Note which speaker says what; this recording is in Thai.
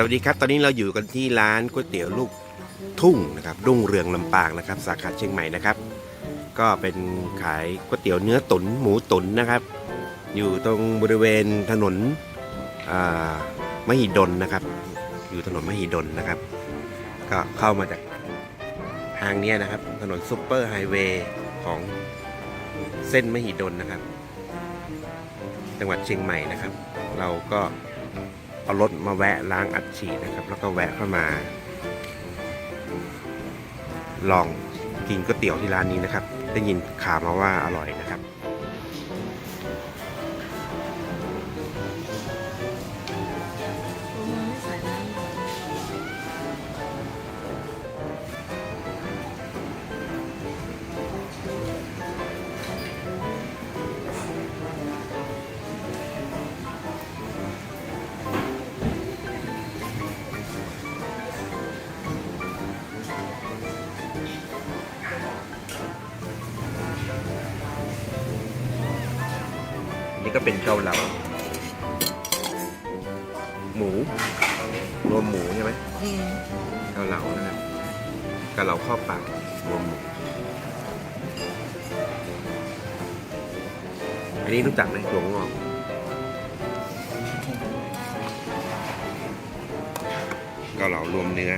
Speaker 1: สวัสดีครับ ตอนนี้เราอยู่กันที่ร้านก๋วยเตี๋ยวลูกทุ่งนะครับรุ่งเรืองลำปางนะครับ สาขาเชียงใหม่นะครับ ก็เป็นขายก๋วยเตี๋ยวเนื้อตุ๋นหมูตุ๋นนะครับ อยู่ตรงบริเวณถนนอ่ามหิดลนะครับ อยู่ถนนมหิดลนะครับ ก็เข้ามาจากทางนี้นะครับ ถนนซุปเปอร์ไฮเวย์ของเส้นมหิดลนะครับ จังหวัดเชียงใหม่นะครับ เราก็ เอารถมาแวะล้างอัดฉีดนะครับ แล้วก็แวะเข้ามา ลองกินก๋วยเตี๋ยวที่ร้านนี้นะครับ ได้ยินข่าวมาว่าอร่อยนะครับ นี่ก็เป็นเกาเหลาหมูรวมหมูใช่ไหม
Speaker 2: อืม
Speaker 1: เกาเหลานะครับเกาเหลาข้าวเปล่ารวมหมูอันนี้รู้จักไหมถั่วงอกเกาเหลารวมเนื้อ